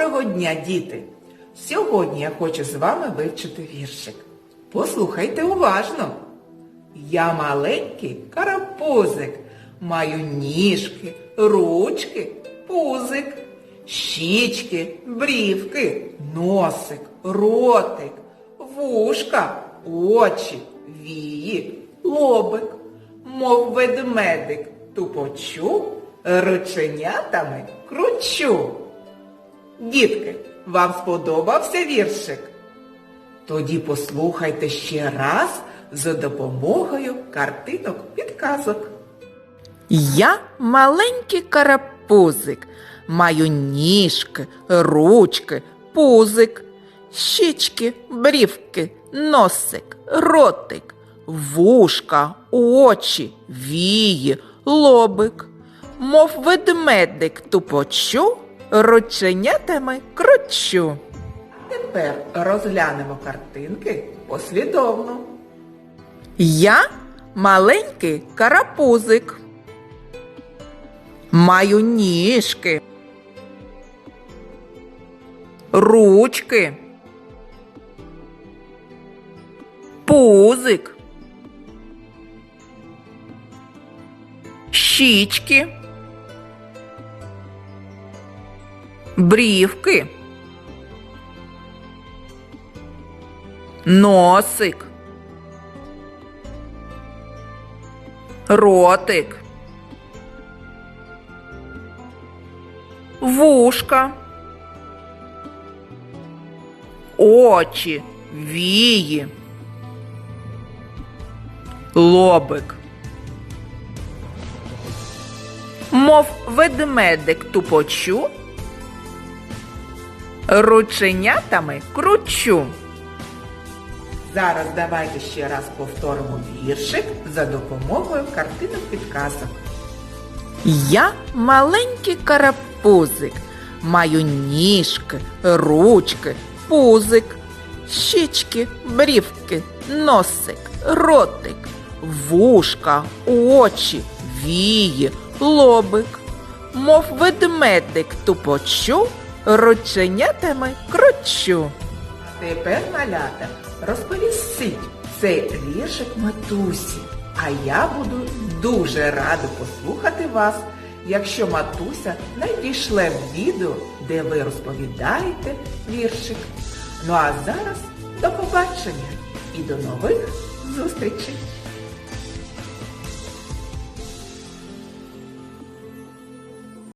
Доброго дня, діти! Сьогодні я хочу з вами вивчити віршик. Послухайте уважно. Я маленький карапузик, маю ніжки, ручки, пузик, щічки, брівки, носик, ротик, вушка, очі, вії, лобик, мов ведмедик, тупочу, рученятами кручу. Дітки, вам сподобався віршик? Тоді послухайте ще раз за допомогою картинок підказок. Я маленький карапузик, маю ніжки, ручки, пузик, щічки, брівки, носик, ротик, вушка, очі, вії, лобик, мов ведмедик тупочу, рученятами кручу. Тепер розглянемо картинки послідовно. Я маленький карапузик. Маю ніжки, ручки, пузик, щічки, брівки, носик. ротик, вушка, очі, вії, лобик. Мов ведмедик тупочу, рученятами кручу. Зараз давайте ще раз повторимо віршик за допомогою картинок підказок. Я маленький карапузик, маю ніжки, ручки, пузик, щічки, брівки, носик, ротик, вушка, очі, вії, лобик, мов ведмедик тупочу, рученятами кручу. Тепер, малята, розповісіть цей віршик матусі. А я буду дуже рада послухати вас, якщо матуся надійшле відео, де ви розповідаєте віршик. Ну а зараз до побачення і до нових зустрічей!